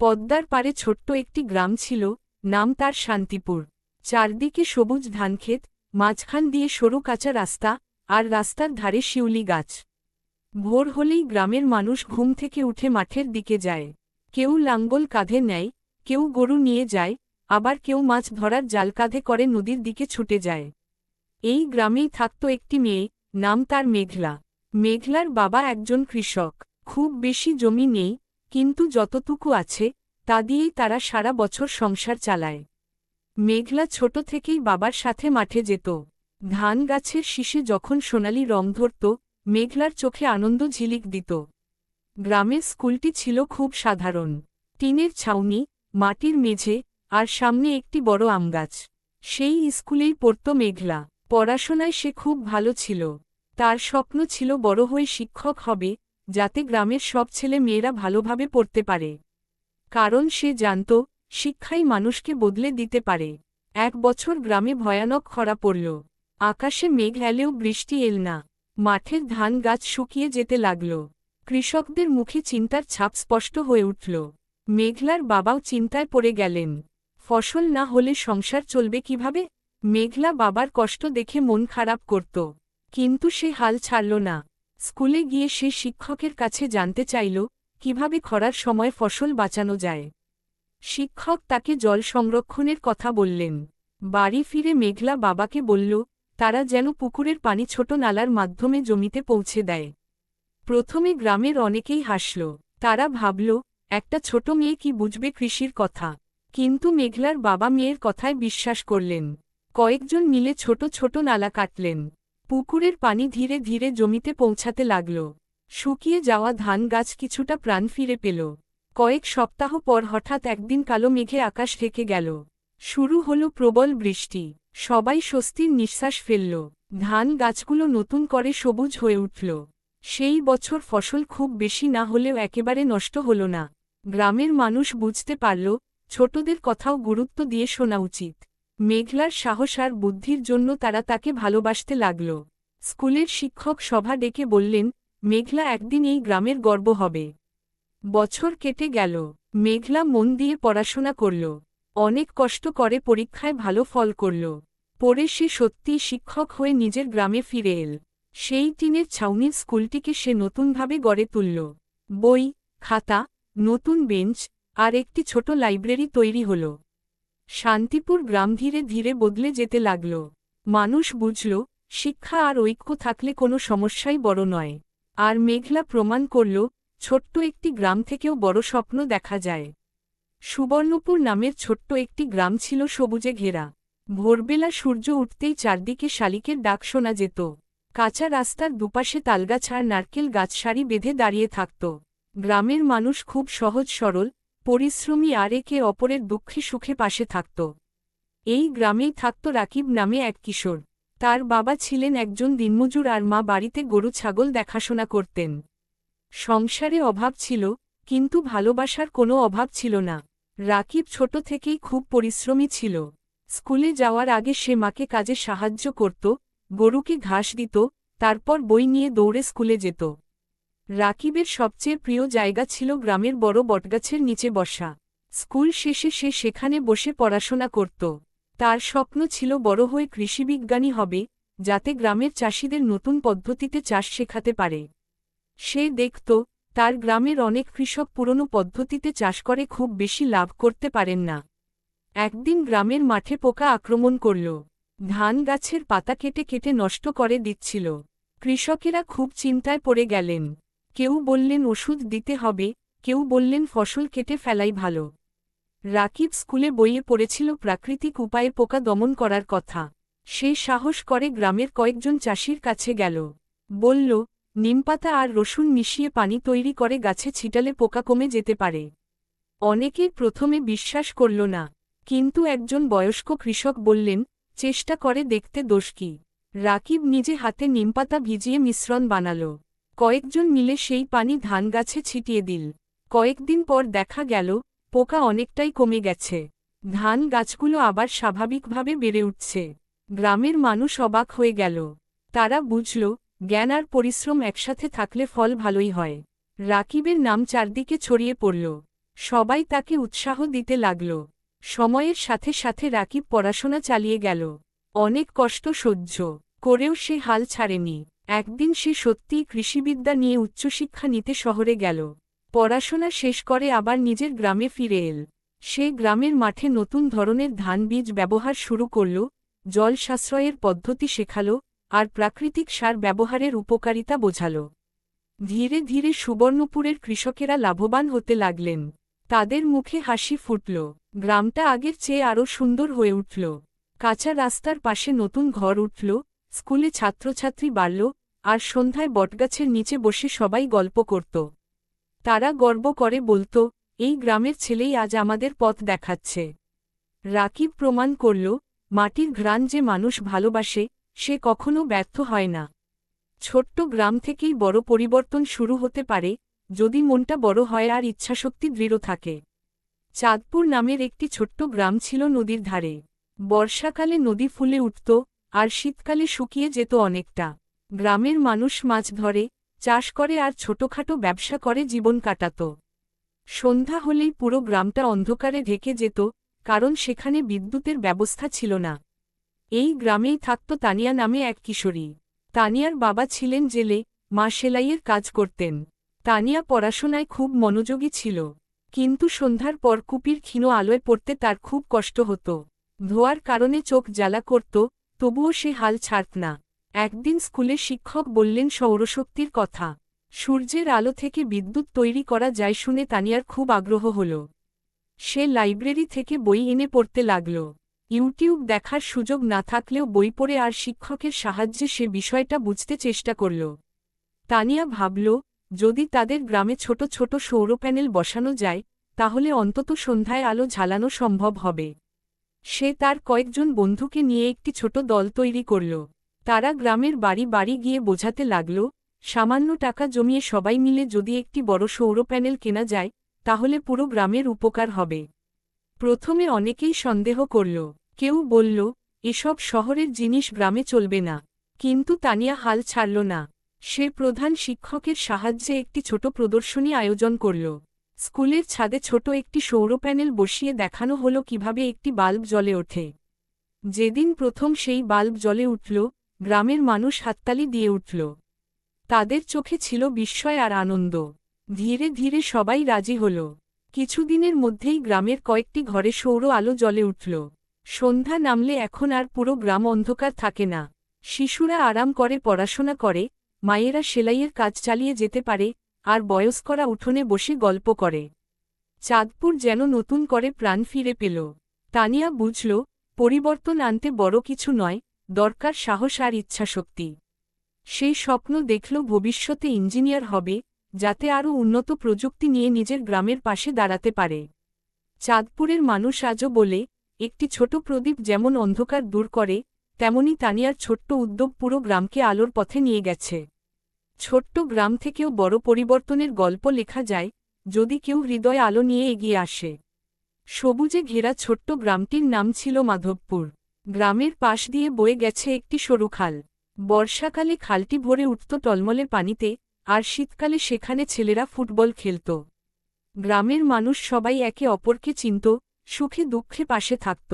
পদ্মার পারে ছোট্ট একটি গ্রাম ছিল, নাম তার শান্তিপুর। চারদিকে সবুজ ধানক্ষেত, মাঝখান দিয়ে সরু কাঁচা রাস্তা, আর রাস্তার ধারে শিউলি গাছ। ভোর হলেই গ্রামের মানুষ ঘুম থেকে উঠে মাঠের দিকে যায়। কেউ লাঙ্গল কাঁধে নেয়, কেউ গরু নিয়ে যায়, আবার কেউ মাছ ধরার জাল কাঁধে করে নদীর দিকে ছুটে যায়। এই গ্রামেই থাকত একটি মেয়ে, নাম তার মেঘলা। মেঘলার বাবা একজন কৃষক। খুব বেশি জমি নেই কিন্তু যতটুকু আছে, তা দিয়েই তারা সারা বছর সংসার চালায়। মেঘলা ছোট থেকেই বাবার সাথে মাঠে যেত। ধান গাছের শীষে যখন সোনালি রং ধরত, মেঘলার চোখে আনন্দ ঝিলিক দিত। গ্রামের স্কুলটি ছিল খুব সাধারণ। টিনের ছাউনি, মাটির মেঝে, আর সামনে একটি বড় আমগাছ সেই স্কুলেই পড়ত মেঘলা। পড়াশোনায় সে খুব ভালো ছিল। তার স্বপ্ন ছিল বড় হয়ে শিক্ষক হবে যাতে গ্রামের সব ছেলে মেয়েরা ভালোভাবে পড়তে পারে। কারণ সে জানত, শিক্ষাই মানুষকে বদলে দিতে পারে। এক বছর গ্রামে ভয়ানক খরা পড়ল। আকাশে মেঘ এলেও বৃষ্টি এল না। মাঠের ধান গাছ শুকিয়ে যেতে লাগল। কৃষকদের মুখে চিন্তার ছাপ স্পষ্ট হয়ে উঠল। মেঘলার বাবাও চিন্তায় পড়ে গেলেন। ফসল না হলে সংসার চলবে কীভাবে? মেঘলা বাবার কষ্ট দেখে মন খারাপ করত। কিন্তু সে হাল ছাড়ল না। স্কুলে গিয়ে সে শিক্ষকের কাছে জানতে চাইল, কীভাবে খরার সময় ফসল বাঁচানো যায়। শিক্ষক তাকে জল সংরক্ষণের কথা বললেন। বাড়ি ফিরে মেঘলা বাবাকে বলল, তারা যেন পুকুরের পানি ছোট নালার মাধ্যমে জমিতে পৌঁছে দেয়। প্রথমে গ্রামের অনেকেই হাসল। তারা ভাবল, একটা ছোট মেয়ে কি বুঝবে কৃষির কথা? কিন্তু মেঘলার বাবা মেয়ের কথায় বিশ্বাস করলেন। কয়েকজন মিলে ছোট ছোট নালা কাটলেন। পুকুরের পানি ধীরে ধীরে জমিতে পৌঁছাতে লাগল। শুকিয়ে যাওয়া ধান গাছ কিছুটা প্রাণ ফিরে পেল। কয়েক সপ্তাহ পর হঠাৎ একদিন কালো মেঘে আকাশ ঢেকে গেল। শুরু হল প্রবল বৃষ্টি। সবাই স্বস্তির নিঃশ্বাস ফেলল। ধান গাছগুলো নতুন করে সবুজ হয়ে উঠল। সেই বছর ফসল খুব বেশি না হলেও একেবারে নষ্ট হল না। গ্রামের মানুষ বুঝতে পারল, ছোটদের কথাও গুরুত্ব দিয়ে শোনা উচিত। মেঘলার সাহস আর বুদ্ধির জন্য তারা তাকে ভালোবাসতে লাগল। স্কুলের শিক্ষক সভা ডেকে বললেন, মেঘলা একদিন এই গ্রামের গর্ব হবে। বছর কেটে গেল। মেঘলা মন দিয়ে পড়াশোনা করল। অনেক কষ্ট করে পরীক্ষায় ভালো ফল করল। পরে সে সত্যিই শিক্ষক হয়ে নিজের গ্রামে ফিরে এল। সেই টিনের ছাউনির স্কুলটিকে সে নতুনভাবে গড়ে তুলল। বই, খাতা, নতুন বেঞ্চ আর একটি ছোট লাইব্রেরি তৈরি হল। শান্তিপুর গ্রাম ধীরে ধীরে বদলে যেতে লাগল। মানুষ বুঝল, শিক্ষা আর ঐক্য থাকলে কোনো সমস্যাই বড় নয়। আর মেঘলা প্রমাণ করল, ছোট্ট একটি গ্রাম থেকেও বড় স্বপ্ন দেখা যায়। সুবর্ণপুর নামের ছোট্ট একটি গ্রাম ছিল সবুজে ঘেরা। ভোরবেলা সূর্য উঠতেই চারদিকে শালিকের ডাক শোনা যেত। কাঁচা রাস্তার দুপাশে তালগাছ আর নারকেল গাছ সারি বেঁধে দাঁড়িয়ে থাকত। গ্রামের মানুষ খুব সহজ সরল পরিশ্রমী আর একে অপরের দুঃখে সুখে পাশে থাকত। এই গ্রামেই থাকত রাকিব নামে এক কিশোর। তার বাবা ছিলেন একজন দিনমজুর আর মা বাড়িতে গরু ছাগল দেখাশোনা করতেন। সংসারে অভাব ছিল, কিন্তু ভালোবাসার কোনো অভাব ছিল না। রাকিব ছোট থেকেই খুব পরিশ্রমী ছিল। স্কুলে যাওয়ার আগে সে মাকে কাজে সাহায্য করত, গরুকে ঘাস দিত, তারপর বই নিয়ে দৌড়ে স্কুলে যেত। রাকিবের সবচেয়ে প্রিয় জায়গা ছিল গ্রামের বড় বটগাছের নিচে বসা। স্কুল শেষে সে সেখানে বসে পড়াশোনা করত। তার স্বপ্ন ছিল বড় হয়ে কৃষিবিজ্ঞানী হবে, যাতে গ্রামের চাষিদের নতুন পদ্ধতিতে চাষ শেখাতে পারে। সে দেখত, তার গ্রামের অনেক কৃষক পুরনো পদ্ধতিতে চাষ করে খুব বেশি লাভ করতে পারেন না। একদিন গ্রামের মাঠে পোকা আক্রমণ করল। ধান গাছের পাতা কেটে কেটে নষ্ট করে দিচ্ছিল। কৃষকেরা খুব চিন্তায় পড়ে গেলেন। কেউ বললেন ওষুধ দিতে হবে, কেউ বললেন ফসল কেটে ফেলাই ভালো। রাকিব স্কুলে বইয়ে পড়েছিল প্রাকৃতিক উপায়ে পোকা দমন করার কথা। সে সাহস করে গ্রামের কয়েকজন চাষির কাছে গেল। বলল, নিমপাতা আর রসুন মিশিয়ে পানি তৈরি করে গাছে ছিটালে পোকা কমে যেতে পারে। অনেকেই প্রথমে বিশ্বাস করল না, কিন্তু একজন বয়স্ক কৃষক বললেন, চেষ্টা করে দেখতে দোষ কি? রাকিব নিজে হাতে নিমপাতা ভিজিয়ে মিশ্রণ বানাল। কয়েকজন মিলে সেই পানি ধান গাছে ছিটিয়ে দিল। কয়েকদিন পর দেখা গেল, পোকা অনেকটাই কমে গেছে। ধান গাছগুলো আবার স্বাভাবিকভাবে বেড়ে উঠছে। গ্রামের মানুষ অবাক হয়ে গেল। তারা বুঝল, জ্ঞান আর পরিশ্রম একসাথে থাকলে ফল ভালোই হয়। রাকিবের নাম চারদিকে ছড়িয়ে পড়ল। সবাই তাকে উৎসাহ দিতে লাগল। সময়ের সাথে সাথে রাকিব পড়াশোনা চালিয়ে গেল। অনেক কষ্ট সহ্য করেও সে হাল ছাড়েনি। একদিন সে সত্যিই কৃষিবিদ্যা নিয়ে উচ্চশিক্ষা নিতে শহরে গেল। পড়াশোনা শেষ করে আবার নিজের গ্রামে ফিরে এল। সে গ্রামের মাঠে নতুন ধরনের ধান বীজ ব্যবহার শুরু করল, জল সাশ্রয়ের পদ্ধতি শেখাল, আর প্রাকৃতিক সার ব্যবহারের উপকারিতা বোঝাল। ধীরে ধীরে সুবর্ণপুরের কৃষকেরা লাভবান হতে লাগলেন। তাদের মুখে হাসি ফুটল। গ্রামটা আগের চেয়ে আরও সুন্দর হয়ে উঠল। কাঁচা রাস্তার পাশে নতুন ঘর উঠল স্কুলে ছাত্রছাত্রী বাড়ল, আর সন্ধ্যায় বটগাছের নিচে বসে সবাই গল্প করত। তারা গর্ব করে বলত, এই গ্রামের ছেলেই আজ আমাদের পথ দেখাচ্ছে। রাকিব প্রমাণ করল, মাটির ঘ্রাণ যে মানুষ ভালোবাসে, সে কখনো ব্যর্থ হয় না। ছোট্ট গ্রাম থেকেই বড় পরিবর্তন শুরু হতে পারে, যদি মনটা বড় হয় আর ইচ্ছাশক্তি দৃঢ় থাকে। চাঁদপুর নামের একটি ছোট্ট গ্রাম ছিল নদীর ধারে। বর্ষাকালে নদী ফুলে উঠত আর শীতকালে শুকিয়ে যেত অনেকটা। গ্রামের মানুষ মাছ ধরে, চাষ করে আর ছোটখাটো ব্যবসা করে জীবন কাটাত। সন্ধ্যা হলেই পুরো গ্রামটা অন্ধকারে ঢেকে যেত, কারণ সেখানে বিদ্যুতের ব্যবস্থা ছিল না। এই গ্রামেই থাকত তানিয়া নামে এক কিশোরী। তানিয়ার বাবা ছিলেন জেলে, মা সেলাইয়ের কাজ করতেন। তানিয়া পড়াশোনায় খুব মনোযোগী ছিল। কিন্তু সন্ধ্যার পর কুপির ক্ষীণ আলোয় পড়তে তার খুব কষ্ট হতো। ধোয়ার কারণে চোখ জ্বালা করত তবুও সে হাল ছাড়ত না। একদিন স্কুলে শিক্ষক বললেন, সৌরশক্তির কথা। সূর্যের আলো থেকে বিদ্যুৎ তৈরি করা যায় শুনে তানিয়ার খুব আগ্রহ হল। সে লাইব্রেরি থেকে বই এনে পড়তে লাগল। ইউটিউব দেখার সুযোগ না থাকলেও বই পড়ে আর শিক্ষকের সাহায্যে সে বিষয়টা বুঝতে চেষ্টা করল। তানিয়া ভাবল, যদি তাদের গ্রামে ছোট ছোট সৌর প্যানেল বসানো যায়, তাহলে অন্তত সন্ধ্যায় আলো ঝালানো সম্ভব হবে। সে তার কয়েকজন বন্ধুকে নিয়ে একটি ছোট দল তৈরি করল। তারা গ্রামের বাড়ি বাড়ি গিয়ে বোঝাতে লাগল, সামান্য টাকা জমিয়ে সবাই মিলে যদি একটি বড় সৌর প্যানেল কেনা যায়, তাহলে পুরো গ্রামের উপকার হবে। প্রথমে অনেকেই সন্দেহ করল। কেউ বলল, এসব শহরের জিনিস গ্রামে চলবে না। কিন্তু তানিয়া হাল ছাড়ল না। সে প্রধান শিক্ষকের সাহায্যে একটি ছোট প্রদর্শনী আয়োজন করল। স্কুলের ছাদে ছোট একটি সৌর প্যানেল বসিয়ে দেখানো হলো কীভাবে একটি বাল্ব জ্বলে ওঠে। যেদিন প্রথম সেই বাল্ব জ্বলে উঠল, গ্রামের মানুষ হাততালি দিয়ে উঠল। তাদের চোখে ছিল বিস্ময় আর আনন্দ। ধীরে ধীরে সবাই রাজি হল। কিছুদিনের মধ্যেই গ্রামের কয়েকটি ঘরে সৌর আলো জ্বলে উঠল। সন্ধ্যা নামলে এখন আর পুরো গ্রাম অন্ধকার থাকে না। শিশুরা আরাম করে, পড়াশোনা করে, মায়েরা সেলাইয়ের কাজ চালিয়ে যেতে পারে আর বয়স্করা উঠোনে বসে গল্প করে। চাঁদপুর যেন নতুন করে প্রাণ ফিরে পেল। তানিয়া বুঝল, পরিবর্তন আনতে বড় কিছু নয়, দরকার সাহস আর ইচ্ছাশক্তি। সেই স্বপ্ন দেখল ভবিষ্যতে ইঞ্জিনিয়ার হবে, যাতে আরও উন্নত প্রযুক্তি নিয়ে নিজের গ্রামের পাশে দাঁড়াতে পারে। চাঁদপুরের মানুষ আজও বলে, একটি ছোট প্রদীপ যেমন অন্ধকার দূর করে, তেমনি তানিয়ার ছোট্ট উদ্যোগ পুরো গ্রামকে আলোর পথে নিয়ে গেছে। ছোট্ট গ্রাম থেকেও বড় পরিবর্তনের গল্প লেখা যায়, যদি কেউ হৃদয় আলো নিয়ে এগিয়ে আসে। সবুজে ঘেরা ছোট্ট গ্রামটির নাম ছিল মাধবপুর। গ্রামের পাশ দিয়ে বয়ে গেছে একটি সরু খাল। বর্ষাকালে খালটি ভরে উঠত টলমলে পানিতে, আর শীতকালে সেখানে ছেলেরা ফুটবল খেলত। গ্রামের মানুষ সবাই একে অপরকে চিনত, সুখে দুঃখে পাশে থাকত।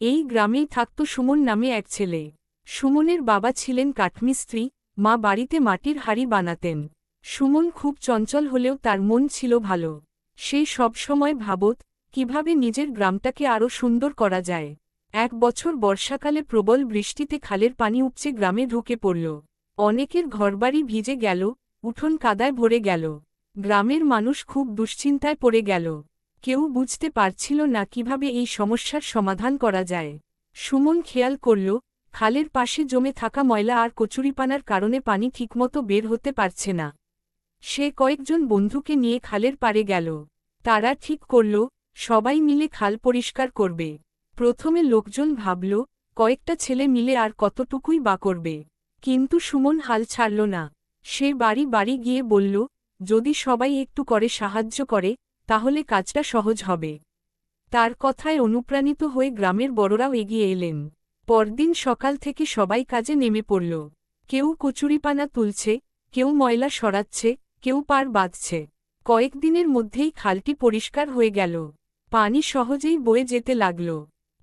এই গ্রামেই থাকত সুমন নামে এক ছেলে। সুমনের বাবা ছিলেন কাঠমিস্ত্রি মা বাড়িতে মাটির হাড়ি বানাতেন। সুমন খুব চঞ্চল হলেও তার মন ছিল ভালো। সে সবসময় ভাবত, কীভাবে নিজের গ্রামটাকে আরও সুন্দর করা যায়। এক বছর বর্ষাকালে প্রবল বৃষ্টিতে খালের পানি উপচে গ্রামে ঢুকে পড়ল। অনেকের ঘরবাড়ি ভিজে গেল, উঠোন কাদায় ভরে গেল। গ্রামের মানুষ খুব দুশ্চিন্তায় পড়ে গেল। কেউ বুঝতে পারছিল না কীভাবে এই সমস্যার সমাধান করা যায়। সুমন খেয়াল করল খালের পাশে জমে থাকা ময়লা আর কচুরিপানার কারণে পানি ঠিকমতো বের হতে পারছে না। সে কয়েকজন বন্ধুকে নিয়ে খালের পারে গেল। তারা ঠিক করল, সবাই মিলে খাল পরিষ্কার করবে। প্রথমে লোকজন ভাবল, কয়েকটা ছেলে মিলে আর কতটুকুই বা করবে। কিন্তু সুমন হাল ছাড়ল না। সে বাড়ি বাড়ি গিয়ে বলল, যদি সবাই একটু করে সাহায্য করে, তাহলে কাজটা সহজ হবে। তার কথায় অনুপ্রাণিত হয়ে গ্রামের বড়রাও এগিয়ে এলেন। পরদিন সকাল থেকে সবাই কাজে নেমে পড়ল। কেউ কচুরিপানা তুলছে, কেউ ময়লা সরাচ্ছে, কেউ পার বাঁধছে। কয়েকদিনের মধ্যেই খালটি পরিষ্কার হয়ে গেল। পানি সহজেই বয়ে যেতে লাগল।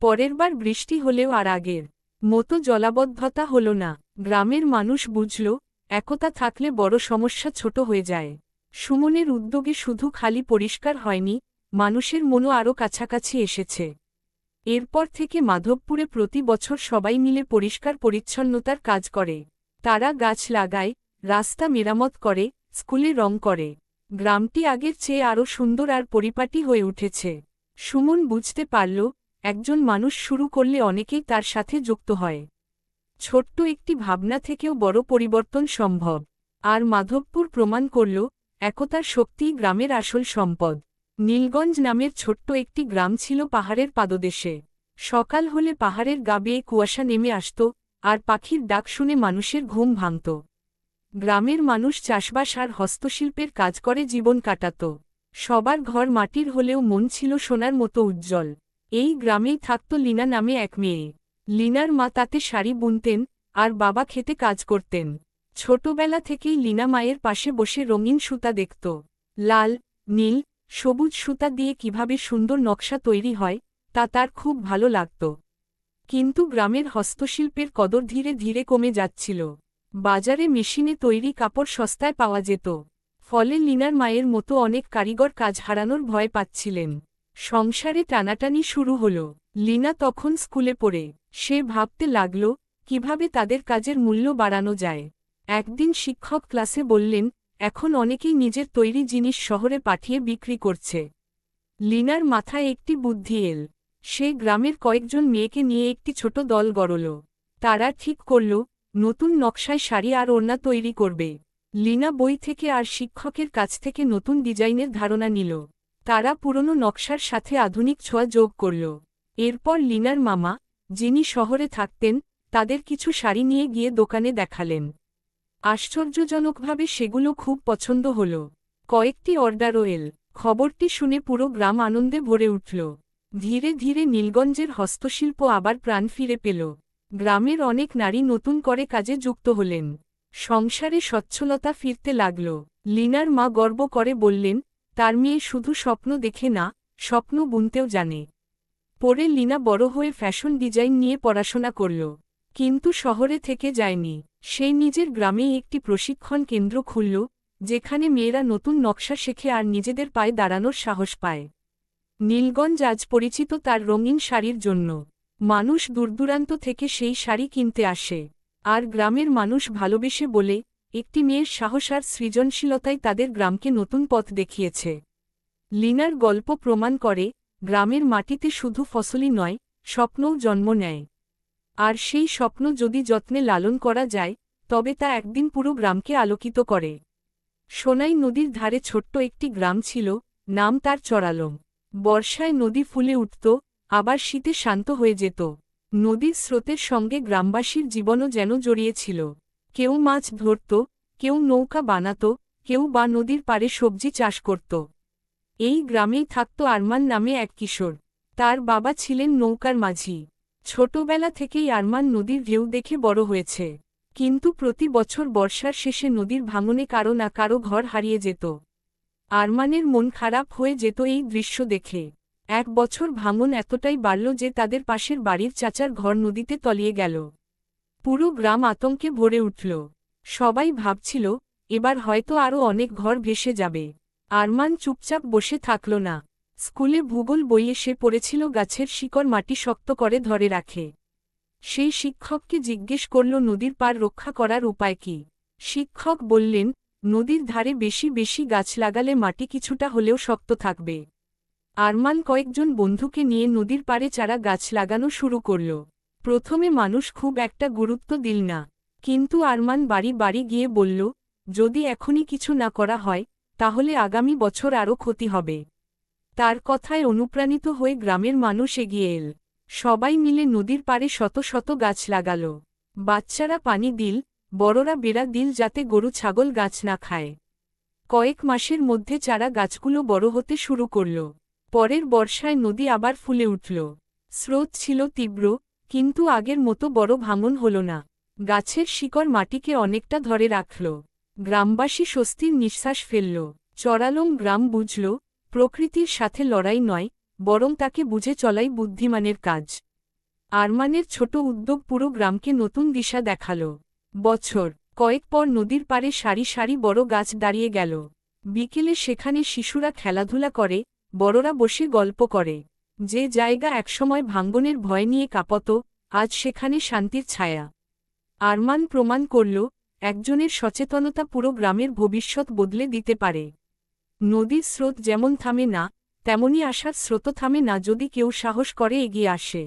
পরেরবার বৃষ্টি হলেও আর আগের মতো জলাবদ্ধতা হল না। গ্রামের মানুষ বুঝল, একতা থাকলে বড় সমস্যা ছোট হয়ে যায়। সুমনের উদ্যোগে শুধু খালি পরিষ্কার হয়নি, মানুষের মনও আরও কাছাকাছি এসেছে। এরপর থেকে মাধবপুরে প্রতি বছর সবাই মিলে পরিষ্কার পরিচ্ছন্নতার কাজ করে। তারা গাছ লাগায়, রাস্তা মেরামত করে, স্কুলে রং করে। গ্রামটি আগের চেয়ে আরও সুন্দর আর পরিপাটি হয়ে উঠেছে। সুমন বুঝতে পারল, একজন মানুষ শুরু করলে অনেকেই তার সাথে যুক্ত হয়। ছোট্ট একটি ভাবনা থেকেও বড় পরিবর্তন সম্ভব। আর মাধবপুর প্রমাণ করল, একতার শক্তিই গ্রামের আসল সম্পদ। নীলগঞ্জ নামের ছোট্ট একটি গ্রাম ছিল পাহাড়ের পাদদেশে। সকাল হলে পাহাড়ের গা বেয়ে কুয়াশা নেমে আসত, আর পাখির ডাক শুনে মানুষের ঘুম ভাঙত। গ্রামের মানুষ চাষবাস আর হস্তশিল্পের কাজ করে জীবন কাটাত। সবার ঘর মাটির হলেও মন ছিল সোনার মতো উজ্জ্বল। এই গ্রামেই থাকত লিনা নামে এক মেয়ে। লিনার মা তাতে শাড়ি বুনতেন, আর বাবা খেতে কাজ করতেন। ছোটবেলা থেকেই লিনা মায়ের পাশে বসে রঙিন সুতা দেখত। লাল, নীল সবুজ সুতা দিয়ে কীভাবে সুন্দর নকশা তৈরি হয়, তা তার খুব ভালো লাগত। কিন্তু গ্রামের হস্তশিল্পের কদর ধীরে ধীরে কমে যাচ্ছিল। বাজারে মেশিনে তৈরি কাপড় সস্তায় পাওয়া যেত। ফলে লিনার মায়ের মতো অনেক কারিগর কাজ হারানোর ভয় পাচ্ছিলেন। সংসারে টানাটানি শুরু হল। লিনা তখন স্কুলে পড়ে। সে ভাবতে লাগল, কীভাবে তাদের কাজের মূল্য বাড়ানো যায়। একদিন শিক্ষক ক্লাসে বললেন এখন অনেকেই নিজের তৈরি জিনিস শহরে পাঠিয়ে বিক্রি করছে। লিনার মাথায় একটি বুদ্ধি এল। সে গ্রামের কয়েকজন মেয়েকে নিয়ে একটি ছোট দল গড়ল। তারা ঠিক করল, নতুন নকশায় শাড়ি আর ওড়না তৈরি করবে। লিনা বই থেকে আর শিক্ষকের কাছ থেকে নতুন ডিজাইনের ধারণা নিল। তারা পুরনো নকশার সাথে আধুনিক ছোঁয়া যোগ করল। এরপর লিনার মামা, যিনি শহরে থাকতেন, তাদের কিছু শাড়ি নিয়ে গিয়ে দোকানে দেখালেন। আশ্চর্যজনকভাবে সেগুলো খুব পছন্দ হল। কয়েকটি অর্ডারও এল খবরটি শুনে পুরো গ্রাম আনন্দে ভরে উঠল। ধীরে ধীরে নীলগঞ্জের হস্তশিল্প আবার প্রাণ ফিরে পেল। গ্রামের অনেক নারী নতুন করে কাজে যুক্ত হলেন। সংসারে সচ্ছলতা ফিরতে লাগল। লিনার মা গর্ব করে বললেন, তার মেয়ে শুধু স্বপ্ন দেখে না, স্বপ্ন বুনতেও জানে। পরে লিনা বড় হয়ে ফ্যাশন ডিজাইন নিয়ে পড়াশোনা করল। কিন্তু শহরে থেকে যায়নি। সে নিজের গ্রামেই একটি প্রশিক্ষণ কেন্দ্র খুলল, যেখানে মেয়েরা নতুন নকশা শেখে আর নিজেদের পায়ে দাঁড়ানোর সাহস পায়। নীলগঞ্জ আজ পরিচিত তার রঙিন শাড়ির জন্য। মানুষ দূরদূরান্ত থেকে সেই শাড়ি কিনতে আসে। আর গ্রামের মানুষ ভালোবেসে বলে, একটি মেয়ের সাহস আর সৃজনশীলতাই তাদের গ্রামকে নতুন পথ দেখিয়েছে। লিনার গল্প প্রমাণ করে, গ্রামের মাটিতে শুধু ফসলই নয়, স্বপ্নও জন্ম নেয়। আর সেই স্বপ্ন যদি যত্নে লালন করা যায়, তবে তা একদিন পুরো গ্রামকে আলোকিত করে। সোনাই নদীর ধারে ছোট্ট একটি গ্রাম ছিল, নাম তার চড়ালম। বর্ষায় নদী ফুলে উঠত, আবার শীতে শান্ত হয়ে যেত। নদীর স্রোতের সঙ্গে গ্রামবাসীর জীবনও যেন জড়িয়েছিল। কেউ মাছ ধরত, কেউ নৌকা বানাত, কেউ বা নদীর পাড়ে সবজি চাষ করত। এই গ্রামেই থাকত আরমান নামে এক কিশোর। তার বাবা ছিলেন নৌকার মাঝি। ছোটবেলা থেকেই আরমান নদীর ঢেউ দেখে বড় হয়েছে। কিন্তু প্রতি বছর বর্ষার শেষে নদীর ভাঙনে কারও না কারও ঘর হারিয়ে যেত। আরমানের মন খারাপ হয়ে যেত এই দৃশ্য দেখে। এক বছর ভাঙন এতটাই বাড়ল যে তাদের পাশের বাড়ির চাচার ঘর নদীতে তলিয়ে গেল। পুরো গ্রাম আতঙ্কে ভরে উঠল। সবাই ভাবছিল, এবার হয়তো আরও অনেক ঘর ভেসে যাবে। আরমান চুপচাপ বসে থাকল না। স্কুলে ভূগোল বইয়ে সে পড়েছিল গাছের শিকড় মাটি শক্ত করে ধরে রাখে। সেই শিক্ষককে জিজ্ঞেস করল, নদীর পার রক্ষা করার উপায় কি? শিক্ষক বললেন, নদীর ধারে বেশি বেশি গাছ লাগালে মাটি কিছুটা হলেও শক্ত থাকবে। আরমান কয়েকজন বন্ধুকে নিয়ে নদীর পাড়ে চারা গাছ লাগানো শুরু করল। প্রথমে মানুষ খুব একটা গুরুত্ব দিল না, কিন্তু আরমান বাড়ি বাড়ি গিয়ে বলল, যদি এখনই কিছু না করা হয়, তাহলে আগামী বছর আরও ক্ষতি হবে। তার কথায় অনুপ্রাণিত হয়ে গ্রামের মানুষ এগিয়ে এল। সবাই মিলে নদীর পাড়ে শত শত গাছ লাগাল। বাচ্চারা পানি দিল, বড়রা বেড়া দিল যাতে গরু, ছাগল গাছ না খায়। কয়েক মাসের মধ্যে চারা গাছগুলো বড় হতে শুরু করল। পরের বর্ষায় নদী আবার ফুলে উঠল। স্রোত ছিল তীব্র, কিন্তু আগের মতো বড় ভাঙন হল না। গাছের শিকড় মাটিকে অনেকটা ধরে রাখল। গ্রামবাসী স্বস্তির নিঃশ্বাস ফেলল। চরালম গ্রাম বুঝল প্রকৃতির সাথে লড়াই নয়, বরং তাকে বুঝে চলাই বুদ্ধিমানের কাজ। আরমানের ছোট উদ্যোগ পুরো গ্রামকে নতুন দিশা দেখাল। বছর কয়েক পর নদীর পাড়ে সারি সারি বড় গাছ দাঁড়িয়ে গেল। বিকেলে সেখানে শিশুরা খেলাধুলা করে, বড়রা বসে গল্প করে। যে জায়গা একসময় ভাঙ্গনের ভয় নিয়ে কাঁপত, আজ সেখানে শান্তির ছায়া। আরমান প্রমাণ করল, একজনের সচেতনতা পুরো গ্রামের ভবিষ্যৎ বদলে দিতে পারে। নদীর স্রোত যেমন থামে না, তেমনি আসার স্রোত থামে না যদি কেউ সাহস করে এগিয়ে আসে।